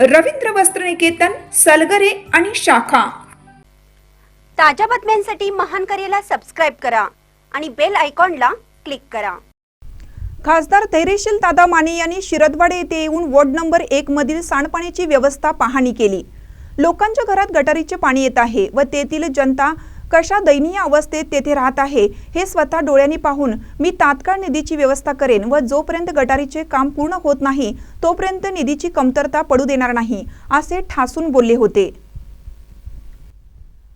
रवींद्र वस्त्रनिकेतन सलगरे आणि शाखा. ताज्या बातम्यांसाठी महान करेला सबस्क्राईब करा आणि बेल आयकॉनला क्लिक करा. खासदार धैर्यशील दादा माने यांनी शिरदवाडे येथे येऊन वॉर्ड नंबर एक मधील सांडपाण्याची व्यवस्था पाहणी केली. लोकांच्या घरात गटारीचे पाणी येत आहे व तेथील जनता कशा दयनीय अवस्थेत तेथे राहत आहे हे स्वतः डोळ्यांनी पाहून मी तात्काळ निधीची व्यवस्था करेन व जोपर्यंत गटारीचे काम पूर्ण होत नाही तोपर्यंत निधीची कमतरता पडू देणार नाही असे ठासून बोलले होते.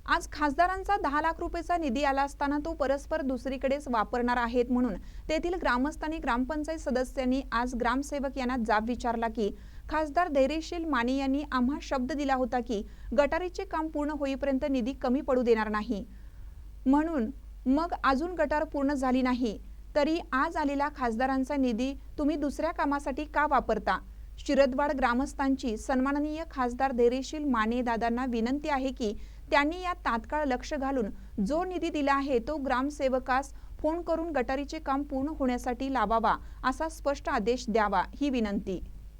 आज खासदारांचा दहा लाख रुपयेचा निधी आला असताना तो परस्पर दुसरीकडेच वापरणार आहेत म्हणून तेथील ग्रामस्थांनी ग्रामपंचायत सदस्यांनी आज ग्रामसेवक यांना जाब विचारला की खासदार धैर्यशील माने यांनी आम्हा शब्द दिला होता की गटारीचे काम पूर्ण होईपर्यंत निधी कमी पडू देणार नाही. म्हणून मग अजून गटार पूर्ण झाली नाही. तरी आज आलेला खासदारांचा निधी तुम्ही दुसऱ्या कामासाठी का वापरता? शिरदवाड ग्रामस्थांची सन्माननीय खासदार धैर्यशील माने दादांना विनंती आहे की त्यांनी यात तात्काळ लक्ष घालून जो निधी दिला आहे तो ग्रामसेवकास फोन करून गटारीचे काम पूर्ण होण्यासाठी लावावा असा स्पष्ट आदेश द्यावा ही विनंती.